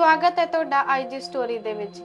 ਸਵਾਗਤ ਹੈ ਤੁਹਾਡਾ ਅੱਜ ਦੀ ਸਟੋਰੀ ਦੇ ਵਿੱਚ।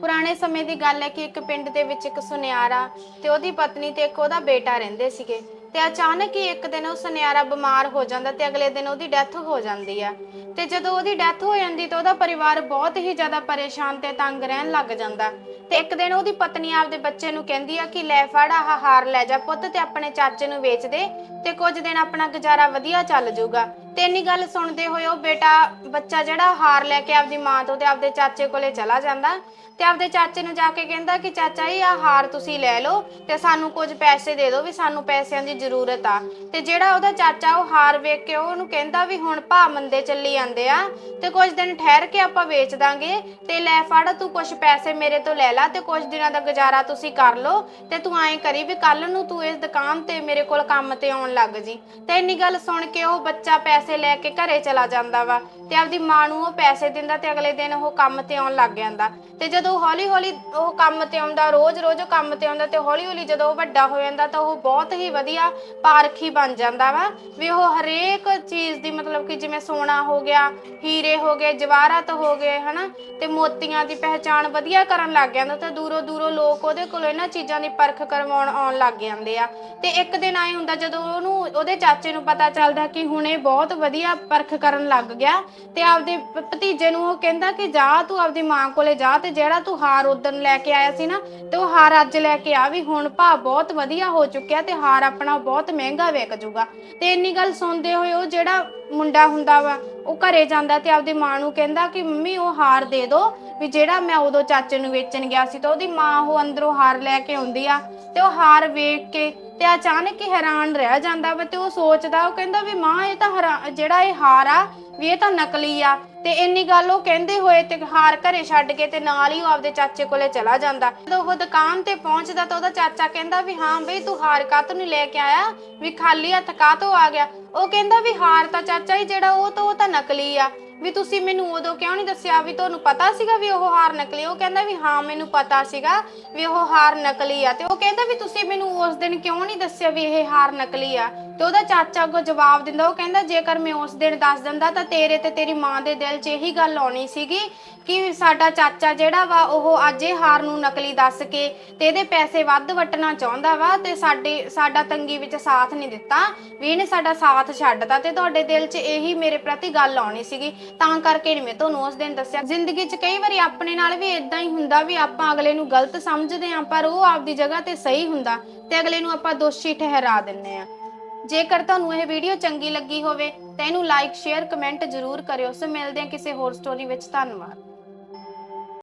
ਪੁਰਾਣੇ ਸਮੇਂ ਦੀ ਗੱਲ ਹੈ ਕਿ ਇੱਕ ਪਿੰਡ ਦੇ ਵਿੱਚ ਇੱਕ ਸੁਨਿਆਰਾ ਤੇ ਉਹਦੀ ਪਤਨੀ ਤੇ ਇੱਕ ਉਹਦਾ ਬੇਟਾ ਰਹਿੰਦੇ ਸੀਗੇ ਤੇ ਅਚਾਨਕ ਹੀ ਇੱਕ ਦਿਨ ਉਹ ਸੁਨਿਆਰਾ ਬਿਮਾਰ ਹੋ ਜਾਂਦਾ ਤੇ ਅਗਲੇ ਦਿਨ ਉਹਦੀ ਡੈਥ ਹੋ ਜਾਂਦੀ ਆ। ਤੇ ਜਦੋਂ ਉਹਦੀ ਡੈਥ ਹੋ ਜਾਂਦੀ ਤਾਂ ਉਹਦਾ ਪਰਿਵਾਰ ਬਹੁਤ ਹੀ ਜ਼ਿਆਦਾ ਪਰੇਸ਼ਾਨ ਤੇ ਤੰਗ ਰਹਿਣ ਲੱਗ ਜਾਂਦਾ। ਤੇ ਇੱਕ ਦਿਨ ਉਹਦੀ ਪਤਨੀ ਆਪਦੇ ਬੱਚੇ ਨੂੰ ਕਹਿੰਦੀ ਆ ਕਿ ਲੈ ਫੜ, ਆਹ ਹਾਰ ਲੈ ਜਾ ਪੁੱਤ ਤੇ ਆਪਣੇ ਚਾਚੇ ਨੂੰ ਵੇਚ ਦੇ ਤੇ ਕੁਝ ਦਿਨ ਆਪਣਾ ਗੁਜ਼ਾਰਾ ਵਧੀਆ ਚੱਲ ਜਾਊਗਾ। ਤੇ ਇੰਨੀ ਗੱਲ ਸੁਣਦੇ ਹੋਏ ਉਹ ਬੇਟਾ, ਬੱਚਾ ਜਿਹੜਾ ਹਾਰ ਲੈ ਕੇ ਆਪਦੀ ਮਾਂ ਤੋਂ ਤੇ ਆਪਦੇ ਚਾਚੇ ਕੋਲੇ ਚਲਾ ਜਾਂਦਾ। ਤੇ ਆਪਦੇ ਚਾਚੇ ਨੂੰ ਜਾ ਕੇ ਕਹਿੰਦਾ ਕਿ, ਚਾਚਾ ਜੀ, ਆਹ ਹਾਰ ਤੁਸੀਂ ਲੈ ਲਓ ਤੇ ਸਾਨੂੰ ਕੁਝ ਪੈਸੇ ਦੇ ਦਿਓ ਵੀ ਸਾਨੂੰ ਪੈਸਿਆਂ ਦੀ ਜ਼ਰੂਰਤ ਆ। ਤੇ ਜਿਹੜਾ ਉਹਦਾ ਚਾਚਾ ਉਹ ਹਾਰ ਵੇਖ ਕੇ ਉਹਨੂੰ ਕਹਿੰਦਾ ਵੀ ਹੁਣ ਭਾ ਮੰਦੇ ਚੱਲੀ ਜਾਂਦੇ ਆ ਤੇ ਕੁਝ ਦਿਨ ਠਹਿਰ ਕੇ ਆਪਾਂ ਵੇਚ ਦਾਂਗੇ ਤੇ ਲੈ ਫੜ, ਤੂੰ ਕੁਝ ਪੈਸੇ ਮੇਰੇ ਤੋਂ ਲੈ ਲੈ ਤੇ ਕੁਝ ਦਿਨਾਂ ਦਾ ਗੁਜ਼ਾਰਾ ਤੁਸੀਂ ਕਰ ਲਓ ਤੇ ਤੂੰ ਐਂ ਕਰੀ ਵੀ ਕੱਲ ਨੂੰ ਤੂੰ ਇਸ ਦੁਕਾਨ ਤੇ ਮੇਰੇ ਕੋਲ ਕੰਮ ਤੇ ਆਉਣ ਲੱਗ ਜੀ। ਤੇ ਇੰਨੀ ਗੱਲ ਸੁਣ ਕੇ ਉਹ ਬੱਚਾ ਪੈਸੇ ਪੈਸੇ ਲੈ ਕੇ ਘਰੇ ਚਲਾ ਜਾਂਦਾ ਵਾ ਤੇ ਆਪਦੀ ਮਾਂ ਨੂੰ ਉਹ ਪੈਸੇ ਦਿੰਦਾ ਤੇ ਅਗਲੇ ਦਿਨ ਉਹ ਕੰਮ ਤੇ ਆਉਣ ਲੱਗ ਜਾਂਦਾ। ਤੇ ਜਦੋਂ ਹੌਲੀ ਹੌਲੀ ਉਹ ਕੰਮ ਤੇ ਆਉਂਦਾ, ਰੋਜ਼-ਰੋਜ਼ ਉਹ ਕੰਮ ਤੇ ਆਉਂਦਾ ਤੇ ਹੌਲੀ-ਹੌਲੀ ਜਦੋਂ ਉਹ ਵੱਡਾ ਹੋ ਜਾਂਦਾ ਤਾਂ ਉਹ ਬਹੁਤ ਹੀ ਵਧੀਆ ਪਾਰਖੀ ਬਣ ਜਾਂਦਾ ਵਾ। ਵੀ ਉਹ ਹਰੇਕ ਚੀਜ਼ ਦੀ ਮਤਲਬ ਕਿ ਜਿਵੇਂ ਸੋਨਾ ਹੋ ਗਿਆ, ਹੀਰੇ ਹੋ ਗਏ, ਜਵਾਹਰਾਤ ਹੋ ਗਏ, ਹਨਾ, ਤੇ ਮੋਤੀਆਂ ਦੀ ਪਹਿਚਾਣ ਵਧੀਆ ਕਰਨ ਲੱਗ ਜਾਂਦਾ ਤੇ ਦੂਰੋਂ ਦੂਰੋਂ ਲੋਕ ਉਹਦੇ ਕੋਲ ਇਹਨਾਂ ਚੀਜ਼ਾਂ ਦੀ ਪਰਖ ਕਰਵਾਉਣ ਆਉਣ ਲੱਗ ਜਾਂਦੇ ਆ। ਤੇ ਇੱਕ ਦਿਨ ਆਏ ਹੁੰਦਾ ਜਦੋਂ ਉਹਨੂੰ, ਉਹਦੇ ਚਾਚੇ ਨੂੰ ਪਤਾ ਚੱਲਦਾ ਕਿ ਹੁਣ ਇਹ ਬਹੁਤ ਵਧੀਆ ਪਰਖ ਕਰਨ ਲੱਗ ਗਿਆ ਤੇ ਆਪਦੇ ਭ- ਭਤੀਜੇ ਨੂੰ ਉਹ ਕਹਿੰਦਾ ਕਿ ਜਾ, ਤੂੰ ਆਪਦੀ ਮਾਂ ਕੋਲੇ ਜਾ ਤੇ ਜਿਹੜਾ ਤੂੰ ਹਾਰ ਉਦਣ ਲੈ ਕੇ ਆਇਆ ਸੀ ਨਾ ਤੇ ਉਹ ਹਾਰ ਅੱਜ ਲੈ ਕੇ ਆ ਵੀ ਹੁਣ ਭਾ ਬਹੁਤ ਵਧੀਆ ਹੋ ਚੁੱਕਿਆ ਤੇ ਹਾਰ ਆਪਣਾ ਬਹੁਤ ਮਹਿੰਗਾ ਵਿਕ ਜੂਗਾ। ਤੇ ਇੰਨੀ ਗੱਲ ਸੁਣਦੇ ਹੋਏ ਉਹ ਜਿਹੜਾ ਮੁੰਡਾ ਹੁੰਦਾ ਵਾ, ਉਹ ਘਰੇ ਜਾਂਦਾ ਤੇ ਆਪਦੀ ਮਾਂ ਨੂੰ ਕਹਿੰਦਾ ਕਿ ਮੰਮੀ ਉਹ ਹਾਰ ਦੇ ਦੋ ਵੀ ਜਿਹੜਾ ਮੈਂ ਉਦੋਂ ਚਾਚੇ ਨੂੰ ਵੇਚਣ ਗਿਆ ਸੀ ਤਾਂ ਉਹਦੀ ਮਾਂ ਉਹ ਅੰਦਰੋਂ ਹਾਰ ਲੈ ਕੇ ਆਉਂਦੀ ਆ ਤੇ ਉਹ ਹਾਰ ਵੇਖ ਕੇ ਤੇ ਅਚਾਨਕ ਹੀ ਹੈਰਾਨ ਰਹਿ ਜਾਂਦਾ ਵਾ ਤੇ ਉਹ ਸੋਚਦਾ, ਉਹ ਕਹਿੰਦਾ ਵੀ ਮਾਂ ਇਹ ਤਾਂ ਹੈਰਾ- ਜਿਹੜਾ ਇਹ ਹਾਰ ਆ ਵੀ ਇਹ ਤਾਂ ਨਕਲੀ ਆ ਤੇ ਇੰਨੀ ਗੱਲ ਉਹ ਕਹਿੰਦੇ ਹੋਏ ਤੇ ਹਾਰ ਘਰੇ ਛੱਡ ਕੇ ਤੇ ਨਾਲ ਹੀ ਉਹ ਆਪਦੇ ਚਾਚੇ ਕੋਲੇ ਚਲਾ ਜਾਂਦਾ। ਜਦੋਂ ਉਹ ਦੁਕਾਨ ਤੇ ਪਹੁੰਚਦਾ ਤਾਂ ਉਹਦਾ ਚਾਚਾ ਕਹਿੰਦਾ ਵੀ ਹਾਂ ਬਈ ਤੂੰ ਹਾਰ ਕਾਹਤੋਂ ਨਹੀਂ ਲੈ ਕੇ ਆਇਆ? ਵੀ ਖਾਲੀ ਹੱਥ ਕਾਹਤੋਂ ਆ ਗਿਆ? ਉਹ ਕਹਿੰਦਾ ਵੀ ਹਾਰ ਤਾਂ ਚਾਚਾ ਜੀ ਜਿਹੜਾ ਉਹ ਤਾਂ ਉਹ ਤਾਂ ਨਕਲੀ ਆ। ਵੀ ਤੁਸੀਂ ਮੈਨੂੰ ਉਦੋਂ ਕਿਉਂ ਨਹੀਂ ਦੱਸਿਆ ਵੀ ਤੁਹਾਨੂੰ ਪਤਾ ਸੀਗਾ ਵੀ ਉਹ ਹਾਰ ਨਕਲੀ? ਉਹ ਕਹਿੰਦਾ ਵੀ ਹਾਂ, ਮੈਨੂੰ ਪਤਾ ਸੀਗਾ ਵੀ ਉਹ ਹਾਰ ਨਕਲੀ ਆ। ਤੇ ਉਹ ਕਹਿੰਦਾ ਵੀ ਤੁਸੀਂ ਮੈਨੂੰ ਉਸ ਦਿਨ ਕਿਉਂ ਨਹੀਂ ਦੱਸਿਆ ਵੀ ਇਹ ਹਾਰ ਨਕਲੀ ਆ? ਤੇ ਉਹਦਾ ਚਾਚਾ ਅੱਗੋਂ ਜਵਾਬ ਦਿੰਦਾ, ਉਹ ਕਹਿੰਦਾ, ਜੇਕਰ ਮੈਂ ਉਸ ਦਿਨ ਦੱਸ ਦਿੰਦਾ ਤਾਂ ਤੇਰੇ ਤੇ ਤੇਰੀ ਮਾਂ ਦੇ ਦਿਲ 'ਚ ਇਹੀ ਗੱਲ ਆਉਣੀ ਸੀਗੀ ਕਿ ਸਾਡਾ ਚਾਚਾ ਜਿਹੜਾ ਵਾ, ਉਹ ਅੱਜ ਇਹ ਹਾਰ ਨੂੰ ਨਕਲੀ ਦੱਸ ਕੇ ਤੇ ਇਹਦੇ ਪੈਸੇ ਵੱਧ ਵਟਣਾ ਚਾਹੁੰਦਾ ਵਾ ਤੇ ਸਾਡੇ, ਸਾਡਾ ਤੰਗੀ ਵਿੱਚ ਸਾਥ ਨਹੀਂ ਦਿੱਤਾ, ਵੀ ਇਹਨੇ ਸਾਡਾ ਸਾਥ ਛੱਡਤਾ ਤੇ ਤੁਹਾਡੇ ਦਿਲ 'ਚ ਇਹੀ ਮੇਰੇ ਪ੍ਰਤੀ ਗੱਲ ਆਉਣੀ ਸੀਗੀ। ਤਾਂ ਕਰਕੇ ਨਹੀਂ ਮੈਂ ਤੁਹਾਨੂੰ ਉਸ ਦਿਨ ਦੱਸਿਆ। ਜ਼ਿੰਦਗੀ 'ਚ ਕਈ ਵਾਰੀ ਆਪਣੇ ਨਾਲ ਵੀ ਇਦਾਂ ਹੀ ਹੁੰਦਾ ਵੀ ਆਪਾਂ ਅਗਲੇ ਨੂੰ ਗਲਤ ਸਮਝਦੇ ਆਂ ਪਰ ਉਹ ਆਪਦੀ ਜਗ੍ਹਾ ਤੇ ਸਹੀ ਹੁੰਦਾ ਤੇ ਅਗਲੇ ਨੂੰ ਆਪਾਂ ਦੋਸ਼ੀ ਠਹਿਰਾ ਦਿੰਨੇ ਆ ਜੇਕਰ ਤੁਹਾਨੂੰ ਇਹ ਵੀਡੀਓ ਚੰਗੀ ਲੱਗੀ ਹੋਵੇ, ਤਾਂ ਇਹਨੂੰ ਲਾਈਕ ਸ਼ੇਅਰ ਕਮੈਂਟ ਜ਼ਰੂਰ ਕਰਿਓ। ਸੋ ਮਿਲਦੇ ਹਾਂ ਕਿਸੇ ਹੋਰ ਸਟੋਰੀ ਵਿੱਚ। ਧੰਨਵਾਦ।